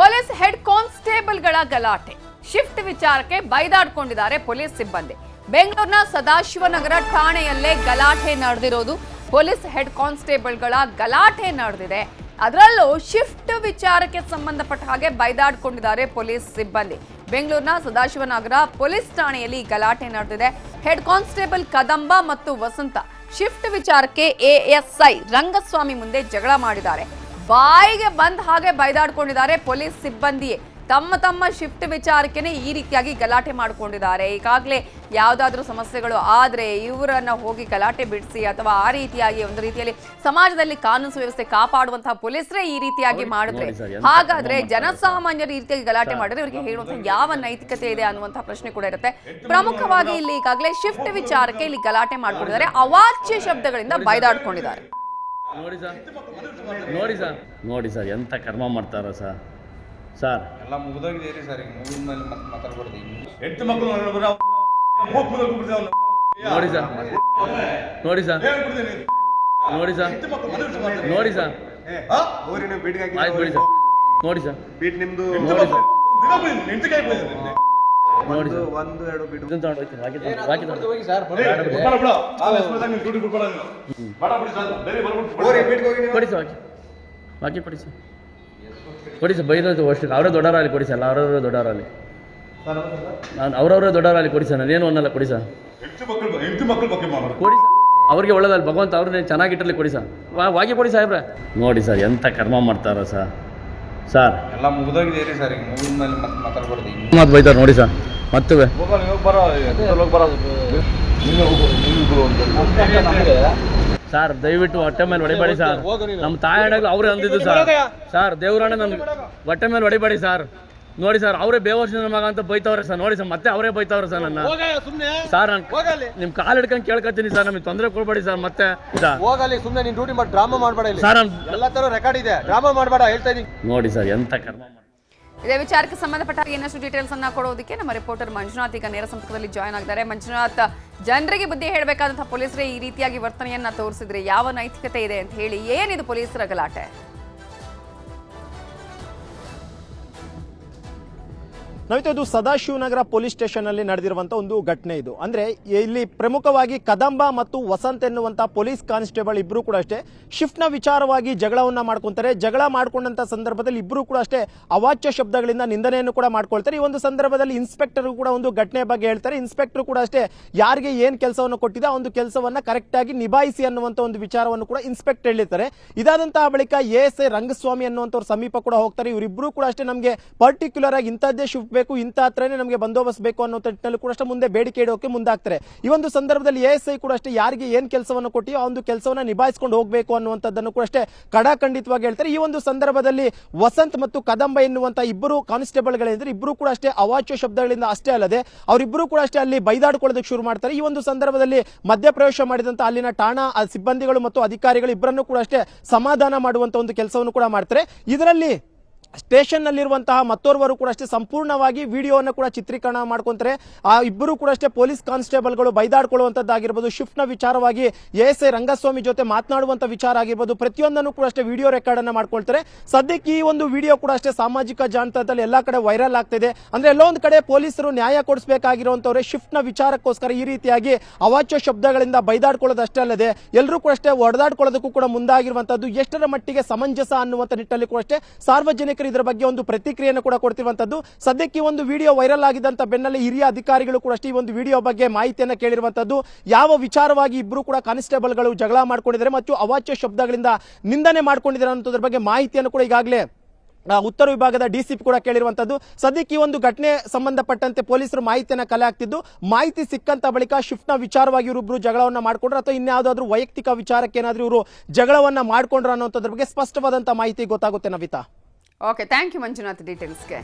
Police head ಕಾನ್ಸ್ಟೇಬಲ್ಗಳ ಗಲಾಟೆ. Shift ವಿಚಾರಕ್ಕೆ ಬೈದಾಡ್ಕೊಂಡಿದ್ದಾರೆ police ಸಿಬ್ಬಂದಿ. ಬೆಂಗಳೂರಿನ ಸದಾಶಿವನಗರ ಠಾಣೆಯಲ್ಲೇ ಗಲಾಟೆ ನಡೆದಿರೋದು ಪೊಲೀಸ್ ಹೆಡ್ ಕಾನ್ಸ್ಟೇಬಲ್ಗಳ ಗಲಾಟೆ ನಡೆದಿದೆ. ಅದರಲ್ಲೂ ಶಿಫ್ಟ್ ವಿಚಾರಕ್ಕೆ ಸಂಬಂಧಪಟ್ಟ ಹಾಗೆ ಬೈದಾಡ್ಕೊಂಡಿದ್ದಾರೆ ಪೊಲೀಸ್ ಸಿಬ್ಬಂದಿ. ಬೆಂಗಳೂರಿನ ಸದಾಶಿವನಗರ ಪೊಲೀಸ್ ಠಾಣೆಯಲ್ಲಿ ಗಲಾಟೆ ನಡೆದಿದೆ. ಹೆಡ್ ಕಾನ್ಸ್ಟೇಬಲ್ ಕದಂಬ ಮತ್ತು ವಸಂತ ಶಿಫ್ಟ್ ವಿಚಾರಕ್ಕೆ ಎಎಸ್ಐ ರಂಗಸ್ವಾಮಿ ಮುಂದೆ ಜಗಳ ಮಾಡಿದ್ದಾರೆ. ಬಾಯಿಗೆ ಬಂದ್ ಹಾಗೆ ಬೈದಾಡ್ಕೊಂಡಿದ್ದಾರೆ ಪೊಲೀಸ್ ಸಿಬ್ಬಂದಿಯೇ. ತಮ್ಮ ತಮ್ಮ ಶಿಫ್ಟ್ ವಿಚಾರಕ್ಕೆನೆ ಈ ರೀತಿಯಾಗಿ ಗಲಾಟೆ ಮಾಡಿಕೊಂಡಿದ್ದಾರೆ. ಈಗಾಗಲೇ ಯಾವುದಾದ್ರೂ ಸಮಸ್ಯೆಗಳು ಆದ್ರೆ ಇವರನ್ನು ಹೋಗಿ ಗಲಾಟೆ ಬಿಡಿಸಿ ಅಥವಾ ಆ ರೀತಿಯಾಗಿ ಒಂದು ರೀತಿಯಲ್ಲಿ ಸಮಾಜದಲ್ಲಿ ಕಾನೂನು ಸುವ್ಯವಸ್ಥೆ ಕಾಪಾಡುವಂತಹ ಪೊಲೀಸರೇ ಈ ರೀತಿಯಾಗಿ ಮಾಡಿದ್ರೆ. ಹಾಗಾದ್ರೆ ಜನಸಾಮಾನ್ಯರು ಈ ರೀತಿಯಾಗಿ ಗಲಾಟೆ ಮಾಡಿದ್ರೆ ಇವರಿಗೆ ಹೇಳುವಂತಹ ಯಾವ ನೈತಿಕತೆ ಇದೆ ಅನ್ನುವಂತಹ ಪ್ರಶ್ನೆ ಕೂಡ ಇರುತ್ತೆ. ಪ್ರಮುಖವಾಗಿ ಇಲ್ಲಿ ಈಗಾಗಲೇ ಶಿಫ್ಟ್ ವಿಚಾರಕ್ಕೆ ಇಲ್ಲಿ ಗಲಾಟೆ ಮಾಡ್ಕೊಂಡಿದ್ದಾರೆ. ಅವಾಚ್ಯ ಶಬ್ದಗಳಿಂದ ಬೈದಾಡ್ಕೊಂಡಿದ್ದಾರೆ. ನೋಡಿ ಸರ್. ನೋಡಿ ಸರ್. ನೋಡಿ ಸರ್ ಎಂಥ ಕರ್ಮ ಮಾಡ್ತಾರ ಸರ್. ಸರ್. ಎಲ್ಲ ಮುಗಿದೋಗಿದ್ದೀರಿ ಸರ್ ಈಗ ಮುಗಿದ ಮೇಲೆ ಮತ್ತೆ ಮಾತಾಡ್ಬಾರ್ದು ಹೆಂಡತಿ ಮಕ್ಕಳು. ನೋಡಿ ಸರ್. ನೋಡಿ ಸರ್. ನೋಡಿ ಸರ್. ನೋಡಿ ಸರ್. ಆಯ್ತು ಬಿಡಿ ಸರ್. ನೋಡಿ ಸರ್. ಬೀಟ್ ನಿಮ್ದು ಹೆಂಡತಿ ನೋಡಿ ಮಕ್ಕಳು ನೋಡಿ ಒಂದು ಎರಡು ಬೀಡು. ಇದನ್ನ ತಗೊಂಡು ಹೋಗ್ತೀನಿ. ರಾಕಿ ತಗೊಂಡು- ರಾಕಿ ತಗೊಂಡು ಹೋಗಿ ಸರ್ ಕೊಡಿ ಸರ್ ರಾಕಿ ರಾಕಿ ಕೊಡಿ ಸರ್ ಕೊಡಿ ಸರ್ ಬೈದೋದು ಅಷ್ಟು. ಅವರೇ ದೊಡ್ಡವರಲ್ಲಿ ಕೊಡಿ ಸರ್ ಅಲ್ಲ ಅವರವರೇ ದೊಡ್ಡವರಲ್ಲಿ ನಾನು ಅವರವರೇ ದೊಡ್ಡವರಾಗಲಿ ಕೊಡಿ ಸರ್ ನಾನೇನು ಅನ್ನಲ್ಲ ಕೊಡಿ ಸರ್. ಕೊಡಿ ಸರ್ ಅವ್ರಿಗೆ ಒಳ್ಳೇದಲ್ಲ ಭಗವಂತ ಅವ್ರನ್ನೇ ಚೆನ್ನಾಗಿಟ್ಟಲ್ಲಿ ಕೊಡಿ ಸರ್ ವಾಗಿ ಕೊಡಿ ಸಾಹೇಬ್ರೆ. ನೋಡಿ ಸರ್ ಎಂಥ ಕರ್ಮ ಮಾಡ್ತಾರ ಸರ್. ಸರ್. ಎಲ್ಲ ಮುಗಿದೋಗಿದ್ದೀರಿ ಸರ್ ಈಗ ಮುಗಿದ ಮೇಲೆ ಮತ್ತೆ ಮಾತಾಡ್ಬಾರ್ದು ಬೈತಾರೆ ನೋಡಿ ಸರ್. ಮತ್ತೆ ಹೋಗೋಣ ಇವಾಗ ಬರೋ, ಎತ್ತಲ್ಲಿ ಹೋಗಿ ಬರೋದು. ನೀನೇ ಹೋಗು, ನೀನು ಅಂತ. ಸರ್ ದಯವಿಟ್ಟು ಹೊಟ್ಟೆ ಮೇಲೆ ಹೊಡಿಬೇಡಿ ಸರ್. ನಮ್ಮ ತಾಯಿ ಅವರೇ ಅಂದಿದ್ದು ಸರ್. ಸರ್ ದೇವ್ರಣ್ಣ ನಮ್ಗೆ. ಹೊಟ್ಟೆ ಮೇಲೆ ಹೊಡಿಬೇಡಿ ಸರ್. ನೋಡಿ ಸರ್ ಅವರೇ ಬೇವರ್ಷ ಮಗ ಅಂತ ಬೈತವ್ರೆ ಸರ್. ನೋಡಿ ಸರ್ ಮತ್ತೆ ಅವರೇ ಬೈತವ್ರೆ ಸರ್ ನನ್ನ. ಸರ್ ನಾನು ನಿಮ್ಮ ಹಿಡ್ಕೊಂಡ್ ಹಿಡ್ಕೊಂಡು ಕೇಳ್ಕೊತೀನಿ ಸರ್ ನಮಗೆ ತೊಂದರೆ ಕೊಡ್ಬೇಡಿ ಸರ್ ಮತ್ತೆ ಹೋಗಲಿ ಸುಮ್ನೆ ಸುಮ್ಮನೆ ನೀನು ಡ್ಯೂಟಿ ಮಾಡಿ ಡ್ರಾಮಾ ಮಾಡಬೇಡ ಸರ್ ಎಲ್ಲ ತರ ರೆಕಾರ್ಡ್ ಇದೆ. ಡ್ರಾಮಾ ಮಾಡಬೇಡ ಹೇಳ್ತಾ ಇದೀನಿ. ನೋಡಿ ಸರ್ ಎಂತ ಕರ್ಮ ಇದೇ ವಿಚಾರಕ್ಕೆ ಸಂಬಂಧಪಟ್ಟ ಹಾಗೆ ಇನ್ನಷ್ಟು ಡೀಟೇಲ್ಸ್ ಅನ್ನ ಕೊಡೋದಕ್ಕೆ ನಮ್ಮ ರಿಪೋರ್ಟರ್ ಮಂಜುನಾಥ್ ಈಗ ನೇರ ಸಂಪರ್ಕದಲ್ಲಿ ಜಾಯ್ನ್ ಆಗಿದ್ದಾರೆ. ಮಂಜುನಾಥ್ ಜನರಿಗೆ ಬುದ್ಧಿ ಹೇಳಬೇಕಾದಂತಹ ಪೊಲೀಸರೇ ಈ ರೀತಿಯಾಗಿ ವರ್ತನೆಯನ್ನ ತೋರಿಸಿದ್ರೆ ಯಾವ ನೈತಿಕತೆ ಇದೆ ಅಂತ ಹೇಳಿ ಏನಿದು ಪೊಲೀಸರ ಗಲಾಟೆ? ನಾವಿತ್ತು ಇದು ಸದಾಶಿವನಗರ ಪೊಲೀಸ್ ಸ್ಟೇಷನ್ ಅಲ್ಲಿ ನಡೆದಿರುವಂತಹ ಒಂದು ಘಟನೆ ಇದು. ಅಂದ್ರೆ ಇಲ್ಲಿ ಪ್ರಮುಖವಾಗಿ ಕದಂಬ ಮತ್ತು ವಸಂತ್ ಎನ್ನುವಂತಹ ಪೊಲೀಸ್ ಕಾನ್ಸ್ಟೇಬಲ್ ಇಬ್ರು ಕೂಡ ಅಷ್ಟೇ ಶಿಫ್ಟ್ನ ವಿಚಾರವಾಗಿ ಜಗಳವನ್ನ ಮಾಡ್ಕೊಂತಾರೆ. ಜಗಳ ಮಾಡ್ಕೊಂಡಂತ ಸಂದರ್ಭದಲ್ಲಿ ಇಬ್ರು ಕೂಡ ಅಷ್ಟೇ ಅವಾಚ್ಯ ಶಬ್ದಗಳಿಂದ ನಿಂದನೆಯನ್ನು ಕೂಡ ಮಾಡ್ಕೊಳ್ತಾರೆ. ಈ ಒಂದು ಸಂದರ್ಭದಲ್ಲಿ ಇನ್ಸ್ಪೆಕ್ಟರ್ ಕೂಡ ಒಂದು ಘಟನೆ ಬಗ್ಗೆ ಹೇಳ್ತಾರೆ. ಇನ್ಸ್ಪೆಕ್ಟರ್ ಕೂಡ ಅಷ್ಟೇ ಯಾರಿಗೆ ಏನ್ ಕೆಲಸವನ್ನು ಕೊಟ್ಟಿದೆ ಆ ಒಂದು ಕೆಲಸವನ್ನ ಕರೆಕ್ಟ್ ಆಗಿ ನಿಭಾಯಿಸಿ ಅನ್ನುವಂತ ಒಂದು ವಿಚಾರವನ್ನು ಕೂಡ ಇನ್ಸ್ಪೆಕ್ಟರ್ ಹೇಳಿರ್ತಾರೆ. ಇದಾದಂತಹ ಬಳಿಕ ಎ ಎಸ್ ಎ ರಂಗಸ್ವಾಮಿ ಅನ್ನುವಂಥವ್ರ ಸಮೀಪ ಕೂಡ ಹೋಗ್ತಾರೆ. ಇವರಿಬ್ರು ಕೂಡ ಅಷ್ಟೇ ನಮಗೆ ಪರ್ಟಿಕ್ಯುಲರ್ ಆಗಿ ಇಂಥದ್ದೇ ಶಿಫ್ಟ್ ಬೇಕು ಇಂಥ ಹತ್ರನೇ ನಮಗೆ ಬಂದೋಬಸ್ತ್ ಬೇಕು ಅನ್ನೋ ನಿಟ್ಟಿನಲ್ಲಿ ಕೂಡ ಅಷ್ಟೇ ಮುಂದೆ ಬೇಡಿಕೆ ಇಡೋಕೆ ಮುಂದಾಗ್ತಾರೆ. ಈ ಒಂದು ಸಂದರ್ಭದಲ್ಲಿ ಎ ಐ ಕೂಡ ಅಷ್ಟೇ ಯಾರಿಗೆ ಏನ್ ಕೆಲಸವನ್ನು ಕೊಟ್ಟಿಯೋ ಆ ಒಂದು ಕೆಲಸವನ್ನ ನಿಭಾಯಿಸ್ಕೊಂಡು ಹೋಗಬೇಕು ಅನ್ನುವಂಥದ್ದನ್ನು ಕೂಡ ಅಷ್ಟೇ ಕಡಾಖಂಡಿತವಾಗಿ ಹೇಳ್ತಾರೆ. ಈ ಒಂದು ಸಂದರ್ಭದಲ್ಲಿ ವಸಂತ್ ಮತ್ತು ಕದಂಬ ಎನ್ನುವಂತ ಇಬ್ಬರು ಕಾನ್ಸ್ಟೇಬಲ್ಗಳೇನಿದ್ರೆ ಇಬ್ಬರು ಕೂಡ ಅಷ್ಟೇ ಅವಾಚ್ಯ ಶಬ್ದಗಳಿಂದ ಅಷ್ಟೇ ಅಲ್ಲದೆ ಅವರಿಬ್ಬರು ಕೂಡ ಅಷ್ಟೇ ಅಲ್ಲಿ ಬೈದಾಡ್ಕೊಳ್ಳೋದಕ್ಕೆ ಶುರು ಮಾಡ್ತಾರೆ. ಈ ಒಂದು ಸಂದರ್ಭದಲ್ಲಿ ಮಧ್ಯಪ್ರವೇಶ ಮಾಡಿದಂತ ಅಲ್ಲಿನ ಠಾಣಾ ಸಿಬ್ಬಂದಿಗಳು ಮತ್ತು ಅಧಿಕಾರಿಗಳು ಇಬ್ಬರನ್ನು ಕೂಡ ಅಷ್ಟೇ ಸಮಾಧಾನ ಮಾಡುವಂತ ಒಂದು ಕೆಲಸವನ್ನು ಕೂಡ ಮಾಡ್ತಾರೆ. ಇದರಲ್ಲಿ ಸ್ಟೇಷನ್ ನಲ್ಲಿರುವಂತಹ ಮತ್ತೋರ್ವರು ಕೂಡ ಅಷ್ಟೇ ಸಂಪೂರ್ಣವಾಗಿ ವಿಡಿಯೋವನ್ನು ಕೂಡ ಚಿತ್ರೀಕರಣ ಮಾಡ್ಕೊಂತಾರೆ. ಆ ಇಬ್ಬರು ಕೂಡ ಅಷ್ಟೇ ಪೊಲೀಸ್ ಕಾನ್ಸ್ಟೇಬಲ್ಗಳು ಬೈದಾಡ್ಕೊಳ್ಳುವಂತದ್ದಾಗಿರ್ಬೋದು. ಶಿಫ್ಟ್ನ ವಿಚಾರವಾಗಿ ಎಸ್ ಐ ರಂಗಸ್ವಾಮಿ ಜೊತೆ ಮಾತನಾಡುವಂತ ವಿಚಾರ ಆಗಿರ್ಬೋದು. ಪ್ರತಿಯೊಂದನ್ನು ಕೂಡ ಅಷ್ಟೇ ವಿಡಿಯೋ ರೆಕಾರ್ಡ್ ಅನ್ನ ಮಾಡ್ಕೊಳ್ತಾರೆ. ಸದ್ಯಕ್ಕೆ ಈ ಒಂದು ವಿಡಿಯೋ ಕೂಡ ಅಷ್ಟೇ ಸಾಮಾಜಿಕ ಜಾಲತಾಣದಲ್ಲಿ ಎಲ್ಲಾ ಕಡೆ ವೈರಲ್ ಆಗ್ತಿದೆ. ಅಂದ್ರೆ ಎಲ್ಲೊಂದು ಕಡೆ ಪೊಲೀಸರು ನ್ಯಾಯ ಕೊಡಿಸಬೇಕಾಗಿರುವಂತವ್ರೆ ಶಿಫ್ಟ್ನ ವಿಚಾರಕ್ಕೋಸ್ಕರ ಈ ರೀತಿಯಾಗಿ ಅವಾಚ್ಯ ಶಬ್ದಗಳಿಂದ ಬೈದಾಡ್ಕೊಳ್ಳೋದಷ್ಟೇ ಅಲ್ಲದೆ ಎಲ್ಲರೂ ಕೂಡ ಅಷ್ಟೇ ಹೊಡೆದಾಡ್ಕೊಳ್ಳೋದಕ್ಕೂ ಕೂಡ ಮುಂದಾಗಿರುವಂತದ್ದು ಎಷ್ಟರ ಮಟ್ಟಿಗೆ ಸಮಂಜಸ ಅನ್ನುವಂತ ನಿಟ್ಟಲ್ಲಿ ಕೂಡ ಅಷ್ಟೇ ಸಾರ್ವಜನಿಕರು ಇದರ ಬಗ್ಗೆ ಒಂದು ಪ್ರತಿಕ್ರಿಯೆಯನ್ನು ಕೂಡ ಕೊಡ್ತಿರುವಂತದ್ದು. ಸದ್ಯಕ್ಕೆ ಒಂದು ವಿಡಿಯೋ ವೈರಲ್ ಆಗಿದ್ದಂತ ಬೆನ್ನಲ್ಲೇ ಹಿರಿಯ ಅಧಿಕಾರಿಗಳು ಕೂಡ ಅಷ್ಟೇ ಈ ಒಂದು ವಿಡಿಯೋ ಬಗ್ಗೆ ಮಾಹಿತಿಯನ್ನು ಕೇಳಿರುವಂತದ್ದು. ಯಾವ ವಿಚಾರವಾಗಿ ಇಬ್ಬರು ಕೂಡ ಕಾನ್ಸ್ಟೇಬಲ್ಗಳು ಜಗಳ ಮಾಡ್ಕೊಂಡಿದ್ದಾರೆ ಮತ್ತು ಅವಾಚ್ಯ ಶಬ್ದಗಳಿಂದ ನಿಂದನೆ ಮಾಡ್ಕೊಂಡಿದ್ದಾರೆ ಅನ್ನೋದ್ರ ಬಗ್ಗೆ ಮಾಹಿತಿಯನ್ನು ಕೂಡ ಈಗಾಗಲೇ ಉತ್ತರ ವಿಭಾಗದ ಡಿಸಿಪಿ ಕೂಡ ಕೇಳಿರುವಂತದ್ದು. ಸದ್ಯಕ್ಕೆ ಈ ಒಂದು ಘಟನೆ ಸಂಬಂಧಪಟ್ಟಂತೆ ಪೊಲೀಸರು ಮಾಹಿತಿಯನ್ನು ಕಲೆ ಹಾಕ್ತಿದ್ದು. ಮಾಹಿತಿ ಸಿಕ್ಕಂತ ಬಳಿಕ ಶಿಫ್ಟ್ನ ವಿಚಾರವಾಗಿ ಇವರಿಬ್ರು ಜಗಳವನ್ನ ಮಾಡಿಕೊಂಡ್ರು ಅಥವಾ ಇನ್ಯಾವುದಾದ್ರೂ ವೈಯಕ್ತಿಕ ವಿಚಾರಕ್ಕೆ ಏನಾದ್ರೂ ಇವರು ಜಗಳವನ್ನ ಮಾಡ್ಕೊಂಡ್ರು ಅನ್ನೋದ್ರ ಬಗ್ಗೆ ಸ್ಪಷ್ಟವಾದಂತ ಮಾಹಿತಿ ಗೊತ್ತಾಗುತ್ತೆ Navitha. Okay thank you Manjunath ಡೀಟೇಲ್ಸ್ಗೆ